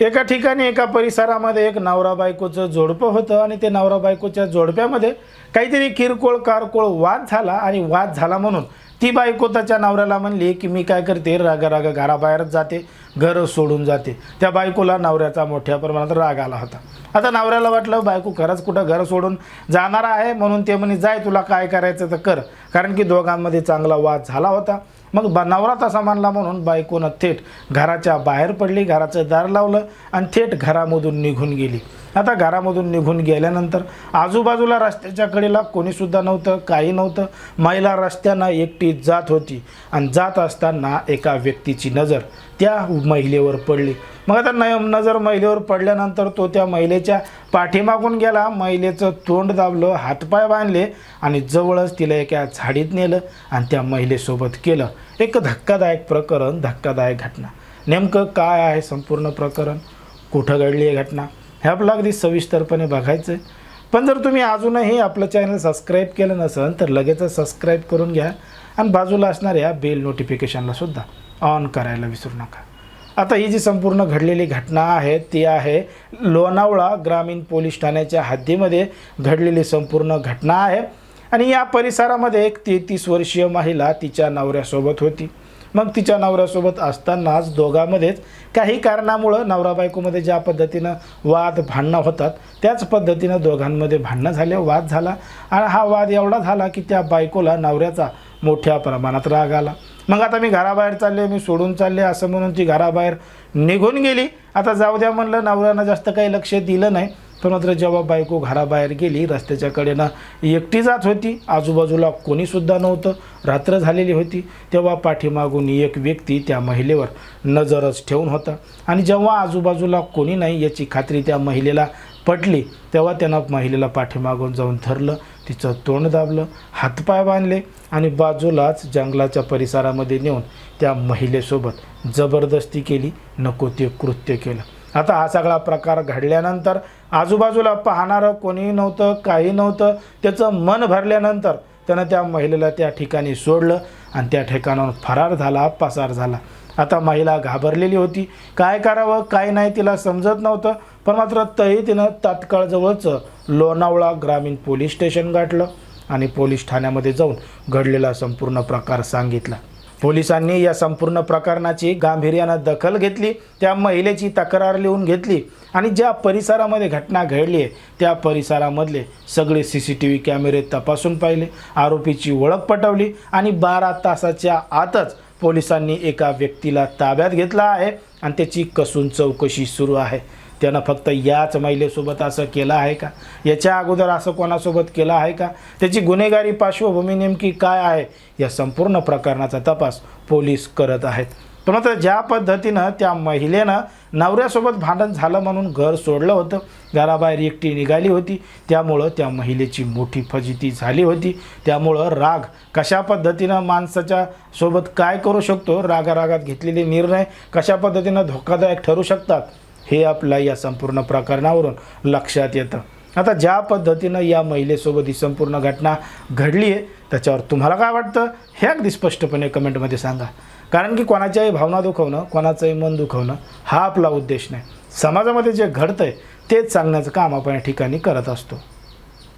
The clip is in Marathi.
एका ठिकाणी एका परिसरामध्ये एक नवरा बायकोचं जोडपं होतं आणि ते नवरा बायकोच्या जोडप्यामध्ये काहीतरी किरकोळ कारकोळ वाद झाला आणि वाद झाला म्हणून ती बायको त्याच्या नवऱ्याला म्हणली की मी काय करते? रागा रागा घराबाहेरच जाते. घर सोडून जाते. त्या बायकोला नवऱ्याचा मोठ्या प्रमाणात राग आला होता. आता नवऱ्याला वाटलं बायको खरंच कुठं घर सोडून जाणार आहे? म्हणून ते म्हणे जाय तुला काय करायचं तर कर. कारण की दोघांमध्ये चांगला वाद झाला होता. मग ब नवरा तसा मानला म्हणून बायकोनं थेट घराच्या बाहेर पडली घराचं दार लावलं आणि थेट घरामधून निघून गेली. आता घरामधून निघून गेल्यानंतर आजूबाजूला रस्त्याच्या कडेला कोणीसुद्धा नव्हतं काही नव्हतं. महिला रस्त्यानं एकटी जात होती आणि जात असताना एका व्यक्तीची नजर त्या महिलेवर पडली. मग आता न नजर महिलेवर पडल्यानंतर तो त्या महिलेच्या पाठीमागून गेला महिलेचं तोंड दाबलं हातपाय बांधले आणि जवळच तिला एका झाडीत नेलं आणि त्या महिलेसोबत केलं. एक धक्कादायक प्रकरण धक्कादायक घटना. नेमकं काय आहे संपूर्ण प्रकरण? कुठं घडली आहे घटना? हे आपलं अगदी सविस्तरपणे बघायचं आहे पण जर तुम्ही अजूनही आपलं चॅनल सबस्क्राईब केलं नसेल तर लगेचच सबस्क्राईब करून घ्या. आणि बाजूला असणाऱ्या बेल नोटिफिकेशनला सुद्धा ऑन करायला विसरू नका. आता ही जी संपूर्ण घडलेली घटना आहे ती आहे लोणावळा ग्रामीण पोलीस ठाण्याच्या हद्दीमध्ये घडलेली संपूर्ण घटना आहे. आणि या परिसरामध्ये एक तेहतीस वर्षीय महिला तिच्या नवऱ्यासोबत होती. मग तिच्या नवऱ्यासोबत असतानाच दोघांमध्येच काही कारणामुळं नवरा बायकोमध्ये ज्या पद्धतीनं वाद भांडणं होतात त्याच पद्धतीनं दोघांमध्ये भांडणं झाले वाद झाला. आणि हा वाद एवढा झाला की त्या बायकोला नवऱ्याचा मोठ्या प्रमाणात राग आला. मग आता मी घराबाहेर चालले मी सोडून चालले असं म्हणून ती घराबाहेर निघून गेली. आता जाऊ द्या म्हणलं नवऱ्यानं जास्त काही लक्ष दिलं नाही. तर मात्र जेव्हा बायको घराबाहेर गेली रस्त्याच्या कडेनं एकटी जात होती. आजूबाजूला कोणीसुद्धा नव्हतं. रात्र झालेली होती. तेव्हा पाठीमागून एक व्यक्ती त्या महिलेवर नजरच ठेवून होता. आणि जेव्हा आजूबाजूला कोणी नाही याची खात्री त्या महिलेला पटली तेव्हा त्यानं महिलेला पाठीमागून जाऊन धरलं तिचं तोंड दाबलं हातपाय बांधले आणि बाजूलाच जंगलाच्या परिसरामध्ये नेऊन त्या महिलेसोबत जबरदस्ती केली नको ते कृत्य केलं. आता हा सगळा प्रकार घडल्यानंतर आजूबाजूला पाहणारं कोणीही नव्हतं काही नव्हतं. त्याचं मन भरल्यानंतर त्यानं त्या महिलेला त्या ठिकाणी सोडलं आणि त्या ठिकाणाहून फरार झाला पसार झाला. आता महिला घाबरलेली होती. काय करावं काय नाही तिला समजत नव्हतं. पण मात्र तरी तिनं तात्काळ जवळचं लोणावळा ग्रामीण पोलीस स्टेशन गाठलं आणि पोलीस ठाण्यामध्ये जाऊन घडलेला संपूर्ण प्रकार सांगितला. पोलिसांनी या संपूर्ण प्रकरणाची गांभीर्यानं दखल घेतली त्या महिलेची तक्रार लिहून घेतली आणि ज्या परिसरामध्ये घटना घडली आहे त्या परिसरामधले सगळे सी सी टी व्ही कॅमेरे तपासून पाहिले आरोपीची ओळख पटवली आणि बारा तासाच्या आतच पोलिसांनी एका व्यक्तीला ताब्यात घेतला आहे आणि त्याची कसून चौकशी सुरू आहे. त्यानं फक्त याच महिलेसोबत असं केलं आहे का? याच्या अगोदर असं कोणासोबत केलं आहे का? त्याची गुन्हेगारी पार्श्वभूमी नेमकी काय आहे? या संपूर्ण प्रकरणाचा तपास पोलीस करत आहेत. पण मात्र ज्या पद्धतीनं त्या महिलेनं नवऱ्यासोबत भांडण झालं म्हणून घर सोडलं होतं घराबाहेर एकटी निघाली होती त्यामुळं त्या महिलेची मोठी फजिती झाली होती. त्यामुळं राग कशा पद्धतीनं माणसाच्या सोबत काय करू शकतो? रागारागात घेतलेले निर्णय कशा पद्धतीनं धोकादायक ठरू शकतात? हे आपल्या या संपूर्ण प्रकरणावरून लक्षात येतं. आता ज्या पद्धतीनं या महिलेसोबत ही संपूर्ण घटना घडली आहे त्याच्यावर तुम्हाला काय वाटतं? हे अगदी स्पष्टपणे कमेंटमध्ये सांगा. कारण की कोणाच्याही भावना दुखवणं कोणाचंही मन दुखवणं हा आपला उद्देश नाही. समाजामध्ये जे घडतं आहे तेच सांगण्याचं काम आपण या ठिकाणी करत असतो.